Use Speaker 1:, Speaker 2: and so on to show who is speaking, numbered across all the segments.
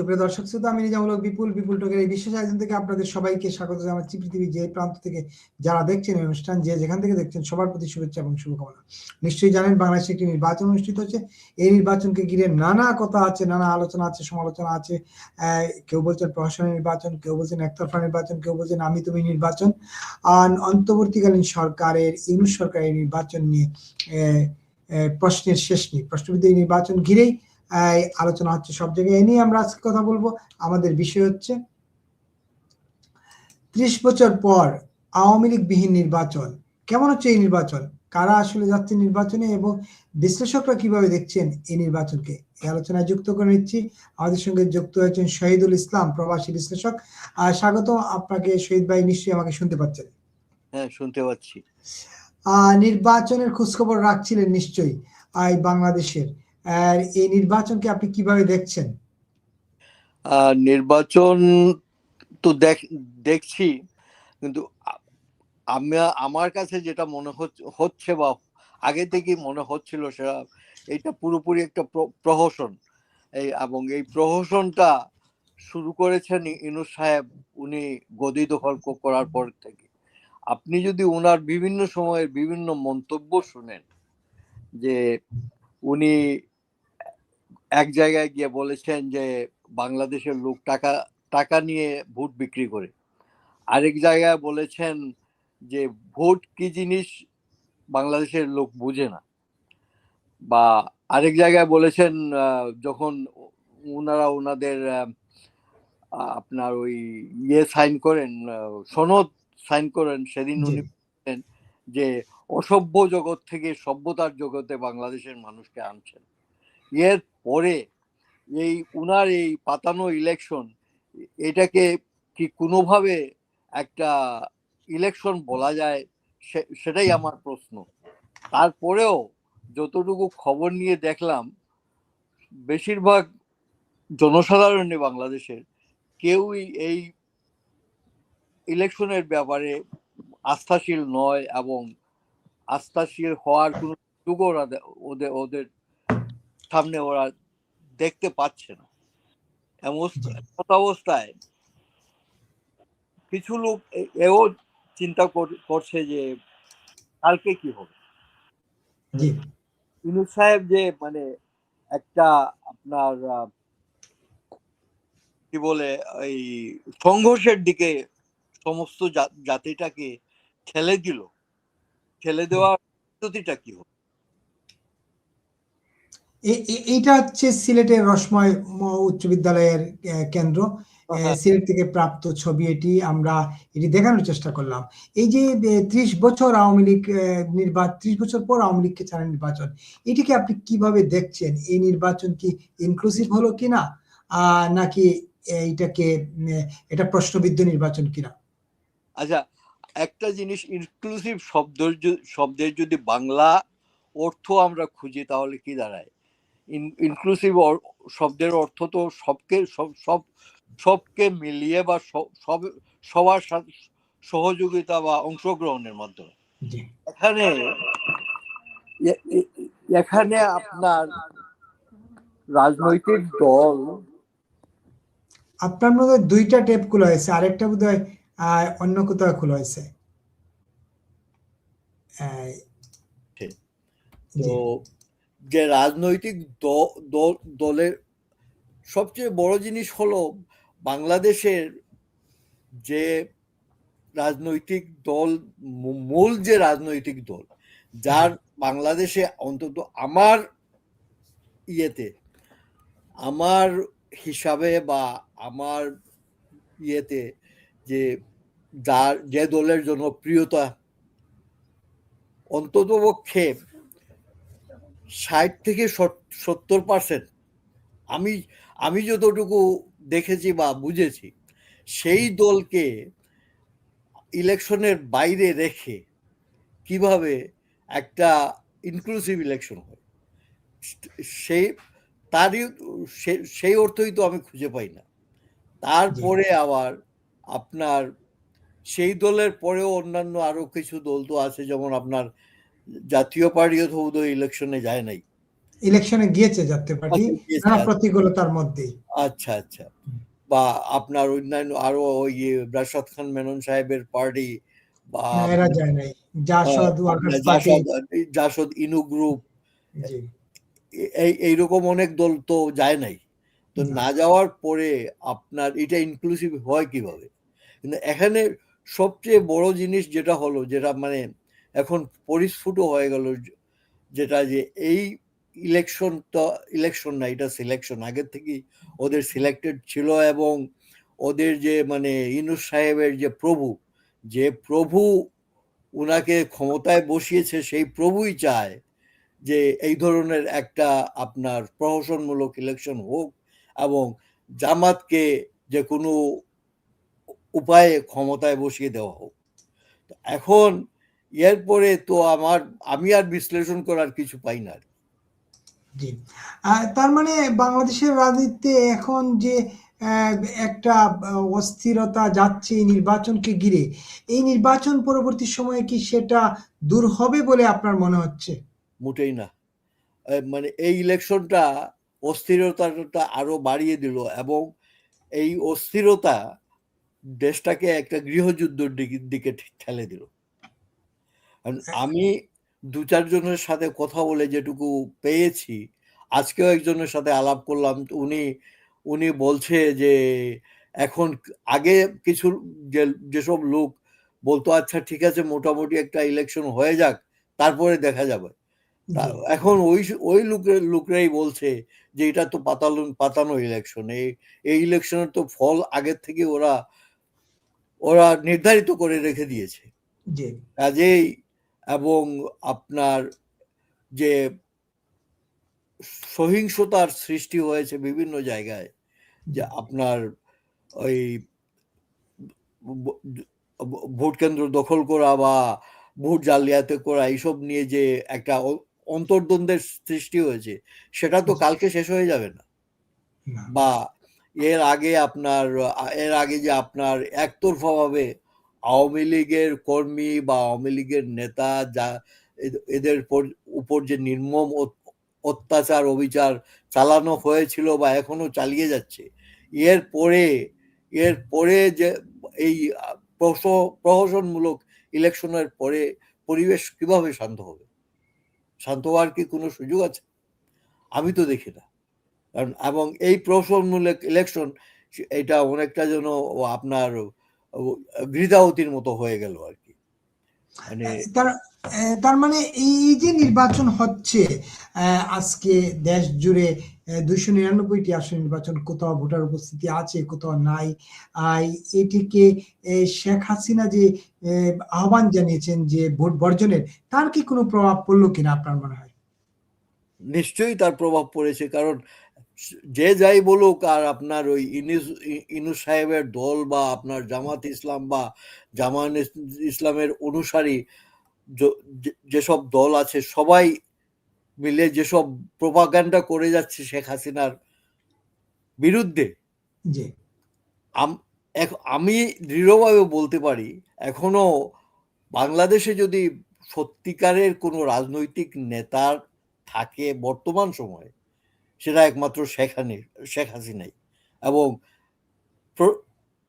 Speaker 1: সুপ্রিয় দর্শক শ্রোতা, আমি নিজামূলক বিপুল বিপুল টকের এই বিশেষ আয়োজন থেকে আপনাদের সবাইকে স্বাগত জানাচ্ছি পৃথিবীর যে প্রান্ত থেকে যারা দেখছেন এই অনুষ্ঠান, যে যেখান থেকে দেখছেন, সবার প্রতি শুভেচ্ছা এবং শুভকামনা। নিশ্চয়ই জানেন বাংলাদেশে একটি নির্বাচন অনুষ্ঠিত হচ্ছে। এই নির্বাচনকে ঘিরে নানা কথা আছে, নানা আলোচনা আছে, সমালোচনা আছে। কেউ বলছেন প্রশাসনের নির্বাচন, কেউ বলছেন একতরফা নির্বাচন, কেউ বলছেন আমি তুমি নির্বাচন। আর অন্তর্বর্তীকালীন সরকারের, ইউনুস সরকারের নির্বাচন নিয়ে প্রশ্নের শেষ নেই। প্রশ্নবিদ্ধ নির্বাচন ঘিরেই আলোচনা হচ্ছে সব জায়গায়। এ নিয়ে আমরা আজকে কথা বলব। আমাদের বিষয় হচ্ছে ত্রিশ বছর পর আওয়ামী লীগ বিহীন নির্বাচন। কেমন হচ্ছে এই নির্বাচন? কারা আসলে যাচ্ছে নির্বাচনে এবং বিশ্লেষকরা কীভাবে দেখছেন এই নির্বাচনকে? এই আলোচনায় যুক্ত করে নিচ্ছি। আমাদের সঙ্গে যুক্ত হয়েছেন শহীদুল ইসলাম প্রবাসী বিশ্লেষক। আর স্বাগত আপনাকে শহীদ ভাই নিশ্চয়ই আমাকে শুনতে পাচ্ছেন?
Speaker 2: হ্যাঁ শুনতে পাচ্ছি।
Speaker 1: আহ নির্বাচনের খোঁজখবর রাখছিলেন নিশ্চয়ই আহ, বাংলাদেশের। আর এই নির্বাচনকে আপনি কীভাবে দেখছেন?
Speaker 2: নির্বাচন তো দেখ, দেখছি, কিন্তু আমি, আমার কাছে যেটা মনে হচ্ছে বা আগে থেকেই মনে হচ্ছিল সেটা, এটা পুরোপুরি একটা প্র- প্রহসন। এই, এবং এই প্রহসনটা শুরু করেছেন ই- ইনুস সাহেব, উনি গদি দখল করার পর থেকে। আপনি যদি ওনার বিভিন্ন সময়ের বিভিন্ন মন্তব্য শুনেন, যে উনি এক জায়গায় গিয়ে বলেছেন যে বাংলাদেশের লোক টাকা টাকা নিয়ে ভোট বিক্রি করে। আরেক জায়গায় বলেছেন যে ভোট কি জিনিস বাংলাদেশের লোক বুঝে না। বা আরেক জায়গায় বলেছেন যখন ওনারা ওনাদের আপনার ওই ইয়ে সাইন করেন সনদ সাইন করেন সেদিন উনি যে অসভ্য জগৎ থেকে সভ্যতার জগতে বাংলাদেশের মানুষকে আনছেন। এর পরে এই উনার এই পাতানো ইলেকশন এটাকে কি কোনোভাবে একটা ইলেকশন বলা যায়? সেটাই আমার প্রশ্ন। তারপরেও যতটুকু খবর নিয়ে দেখলাম, বেশিরভাগ জনসাধারণে বাংলাদেশের, কেউই এই ইলেকশনের ব্যাপারে আস্থাশীল নয় এবং আস্থাশীল হওয়ার কোনো সুযোগ ওদের ওদের সামনে ওরা দেখতে পাচ্ছে না। এমন অবস্থায় কিছু লোক এও চিন্তা করছে যে কালকে কি হবে?
Speaker 1: জি।
Speaker 2: ইনুস সাহেব যে মানে একটা আপনার কি বলে এই সংঘর্ষের দিকে সমস্ত জাতিটাকে ঠেলে দিল। ঠেলে দেওয়ার পদ্ধতিটা কি হবে?
Speaker 1: এইটা হচ্ছে সিলেটের রসময় উচ্চ বিদ্যালয়ের কেন্দ্র। সিলেট থেকে প্রাপ্ত ছবি এটি আমরা এটি দেখানোর চেষ্টা করলাম। এই যে ত্রিশ বছর আওয়ামী লীগ নির্বাচন ত্রিশ বছর পর আওয়ামী লীগকে ছাড়া নির্বাচন এটিকে আপনি কীভাবে দেখছেন? এই নির্বাচন কি ইনক্লুসিভ হলো কিনা? নাকি এইটাকে এটা প্রশ্নবিদ্ধ নির্বাচন কিনা?
Speaker 2: আচ্ছা একটা জিনিস ইনক্লুসিভ শব্দের য- শব্দের যদি বাংলা অর্থ আমরা খুঁজি তাহলে কি দাঁড়ায়? ইনক্লুসিভ শব্দের অর্থ তো সবকে সব সব সবকে মিলিয়ে বা সব- সব সবার সাথে সহযোগিতা বা অংশগ্রহণের মাধ্যমে। এখানে এখানে আপনার রাজনৈতিক দল
Speaker 1: আপনার মধ্যে দুইটা টেপ খোলা হয়েছে আরেকটা বোধ হয় অন্য কোথাও খোলা হয়েছে।
Speaker 2: তো যে রাজনৈতিক দলের সবচেয়ে বড় জিনিস হলো বাংলাদেশের যে রাজনৈতিক দল মূল যে রাজনৈতিক দল, যার বাংলাদেশে অন্তত আমার ইয়েতে, আমার হিসাবে বা আমার ইয়েতে যে যার, যে দলের জনপ্রিয়তা অন্ততপক্ষে ষাট থেকে সত্তর পার্সেন্ট আমি আমি যতটুকু দেখেছি বা বুঝেছি সেই দলকে ইলেকশনের বাইরে রেখে কীভাবে একটা ইনক্লুসিভ ইলেকশন হয় সেই তারই সে- সেই অর্থই তো আমি খুঁজে পাই না। তারপরে আবার আপনার সেই দলের পরেও অন্যান্য আরও কিছু দল তো আছে যেমন আপনার জাতীয় পার্টিও তো ইলেকশনে যায় নাই।
Speaker 1: ইলেকশনে গিয়েছে জাতীয় পার্টি
Speaker 2: আচ্ছা,
Speaker 1: নানা
Speaker 2: আচ্ছা।
Speaker 1: প্রতিকূলতার মধ্যেই।
Speaker 2: আচ্ছা আচ্ছা। বা আপনার অন্যান্য আরও ওই রাশাদ খান মেনন সাহেবের পার্টি বা
Speaker 1: এরা যায় নাই। জাসদ ওয়ার্কার্স
Speaker 2: জাসদ ইনু গ্রুপ এই এইরকম অনেক দল তো যায় নাই। তো
Speaker 1: না।
Speaker 2: না যাওয়ার পরে আপনার এটা ইনক্লুসিভ হয় কীভাবে? কিন্তু এখানে সবচেয়ে বড় জিনিস যেটা হলো যেটা মানে এখন পরিস্ফুট হয়ে গেল যেটা যে এই ইলেকশনটা ইলেকশন না, এটা সিলেকশন আগের থেকেই ওদের সিলেক্টেড ছিল এবং ওদের যে মানে ইনুস সাহেবের যে প্রভু যে প্রভু উনাকে ক্ষমতায় বসিয়েছে, সেই প্রভুই চায় যে এই ধরনের একটা আপনার প্রহসনমূলক ইলেকশন হোক এবং জামাতকে যে কোনো উপায়ে ক্ষমতায় বসিয়ে দেওয়া হোক। তো এখন এরপরে তো আমার আমি আর বিশ্লেষণ করার কিছু পাই না আর
Speaker 1: জি। তার মানে বাংলাদেশের রাজনীতিতে এখন যে একটা অস্থিরতা যাচ্ছে এই নির্বাচনকে ঘিরে এই নির্বাচন পরবর্তী সময়ে কি সেটা দূর হবে বলে আপনার মনে হচ্ছে?
Speaker 2: মোটেই না। মানে এই ইলেকশনটা অস্থিরতাটা আরও বাড়িয়ে দিল এবং এই অস্থিরতা দেশটাকে একটা গৃহযুদ্ধের দিকে ঠেলে দিল। আমি দু চারজনের সাথে কথা বলে যেটুকু পেয়েছি আজকেও একজনের সাথে আলাপ করলাম উনি উনি বলছে যে এখন আগে কিছু যে যেসব লোক বলতো আচ্ছা ঠিক আছে মোটামুটি একটা ইলেকশন হয়ে যাক তারপরে দেখা যাবে। এখন ওই ওই লোকের লোকরাই বলছে যে এটা তো পাতানো পাতানো ইলেকশন এই এই ইলেকশনের তো ফল আগের থেকে ওরা ওরা নির্ধারিত করে রেখে দিয়েছে। কাজেই এবং আপনার যে সহিংসতার সৃষ্টি হয়েছে বিভিন্ন জায়গায় যে আপনার ওই ভোট কেন্দ্র দখল করা বা ভোট জালিয়াতি করা এইসব নিয়ে যে একটা অন্তর্দ্বন্দ্বের সৃষ্টি হয়েছে সেটা তো কালকে শেষ হয়ে যাবে না।
Speaker 1: না,
Speaker 2: বা এর আগে আপনার এর আগে যে আপনার একতরফাভাবে আওয়ামী লীগের কর্মী বা আওয়ামী লীগের নেতা যা এদের উপর যে নির্মম অত্যাচার অবিচার চালানো হয়েছিল বা এখনও চালিয়ে যাচ্ছে, এর পরে এর পরে যে এই প্রহসনমূলক ইলেকশনের পরে পরিবেশ কীভাবে শান্ত হবে? শান্ত হওয়ার কি কোনো সুযোগ আছে? আমি তো দেখি না। কারণ, এবং এই প্রহসনমূলক ইলেকশন এটা অনেকটা যেন আপনার গৃদাহতির মতো হয়ে গেল আর কি। মানে
Speaker 1: তার মানে এই যে নির্বাচন হচ্ছে আজকে দেশ জুড়ে দুইশো নিরানব্বইটি আসন নির্বাচন কোথাও ভোটার উপস্থিতি আছে কোথাও নাই। আর এটিকে শেখ হাসিনা যে আহ্বান জানিয়েছেন যে ভোট বর্জনের তার কি কোনো প্রভাব পড়ল কিনা আপনার মনে হয়?
Speaker 2: নিশ্চয়ই তার প্রভাব পড়েছে কারণ যে যাই বলুক আর আপনার ওই ইনুস ইনুস সাহেবের দল বা আপনার জামাত ইসলাম বা জামান ইসলামের অনুসারী যে- যেসব দল আছে সবাই মিলে যেসব প্রপাগান্ডা করে যাচ্ছে শেখ হাসিনার বিরুদ্ধে আমি দৃঢ়ভাবে বলতে পারি এখনও বাংলাদেশে যদি সত্যিকারের কোনো রাজনৈতিক নেতার থাকে বর্তমান সময়ে সেটা একমাত্র শেখ শেখ হাসিনাই। এবং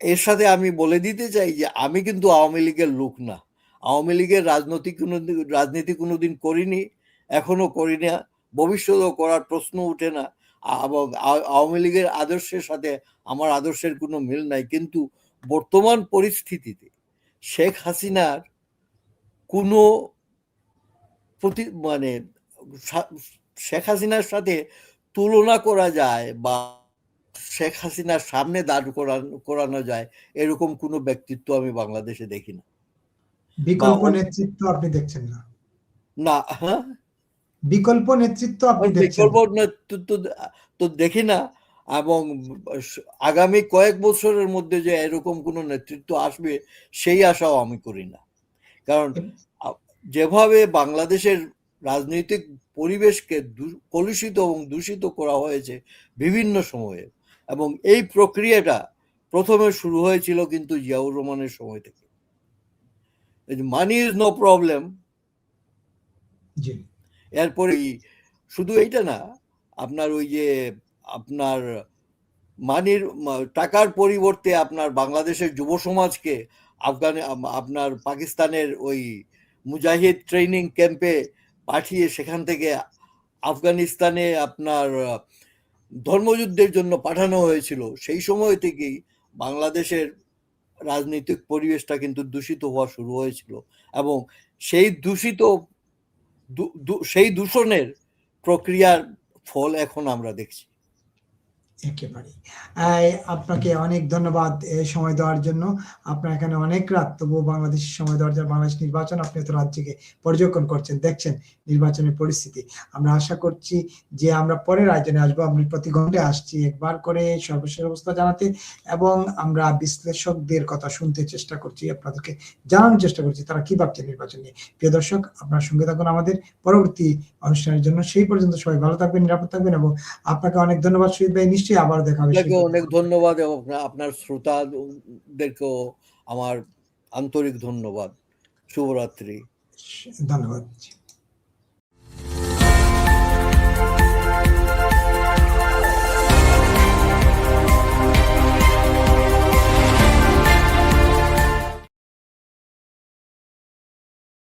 Speaker 2: এর সাথে আমি বলে দিতে চাই যে, আমি কিন্তু আওয়ামী লীগের লোক না। আওয়ামী লীগের রাজনৈতিক কোনো, রাজনীতি কোনোদিন করিনি এখনও করি না। ভবিষ্যতেও করার প্রশ্ন ওঠে না। এবং আওয়ামী লীগের আদর্শের সাথে আমার আদর্শের কোনো মিল নাই। কিন্তু বর্তমান পরিস্থিতিতে শেখ হাসিনার কোনো প্রতি মানে শেখ হাসিনার সাথে তুলনা করা যায় বা শেখ হাসিনার সামনে দাঁড় করানো যায় এরকম কোনো ব্যক্তিত্ব আমি বাংলাদেশে দেখি না।
Speaker 1: বিকল্প নেতৃত্ব আপনি দেখছেন না?
Speaker 2: না হ্যাঁ?
Speaker 1: বিকল্প নেতৃত্ব আপনি
Speaker 2: বিকল্প নেতৃত্ব তো দেখি না এবং আগামী কয়েক বছরের মধ্যে যে এরকম কোনো নেতৃত্ব আসবে সেই আশাও আমি করি না। কারণ যেভাবে বাংলাদেশের রাজনৈতিক পরিবেশকে কলুষিত এবং দূষিত করা হয়েছে বিভিন্ন সময়ে এবং এই প্রক্রিয়াটা প্রথমে শুরু হয়েছিল কিন্তু জিয়াউর রহমানের সময় থেকে। Money is no problem
Speaker 1: ji.
Speaker 2: এরপরে শুধু এইটা না আপনার ওই যে আপনার মানির টাকার পরিবর্তে আপনার বাংলাদেশের যুব সমাজকে আফগান আপনার পাকিস্তানের ওই মুজাহিদ ট্রেনিং ক্যাম্পে পাঠিয়ে সেখান থেকে আফগানিস্তানে আপনার ধর্মযুদ্ধের জন্য পাঠানো হয়েছিল। সেই সময় থেকেই বাংলাদেশের রাজনৈতিক পরিবেশটা কিন্তু দূষিত হওয়া শুরু হয়েছিল এবং সেই দূষিত সেই দূষণের প্রক্রিয়ার ফল এখন আমরা দেখছি।
Speaker 1: একেবারে আপনাকে অনেক ধন্যবাদ সময় দেওয়ার জন্য। আপনার এখানে অনেক রাত, তবুও বাংলাদেশের সময় দেওয়ার জন্য বাংলাদেশ নির্বাচন আপনি তো রাজ্যকে পর্যবেক্ষণ করছেন, দেখছেন নির্বাচনের পরিস্থিতি। আমরা আশা করছি যে আমরা পরের আয়োজনে আসব। আমি প্রতি ঘন্টায় আসছি একবার করে সর্বশেষ অবস্থা জানাতে এবং আমরা বিশ্লেষকদের কথা শুনতে চেষ্টা করছি, আপনাদেরকে জানানোর চেষ্টা করছি তারা কি ভাবছে নির্বাচন নিয়ে। প্রিয় দর্শক, আপনার সঙ্গে থাকুন আমাদের পরবর্তী অনুষ্ঠানের জন্য। সেই পর্যন্ত সবাই ভালো থাকবেন, নিরাপদ থাকবেন এবং আপনাকে অনেক ধন্যবাদ। শহীদ ভাই নিশ্চয়ই আবার দেখা হবে
Speaker 2: আপনাকে অনেক ধন্যবাদ এবং আপনার- আপনার শ্রোতাদেরকেও আমার আন্তরিক ধন্যবাদ। শুভরাত্রি।
Speaker 1: ধন্যবাদ।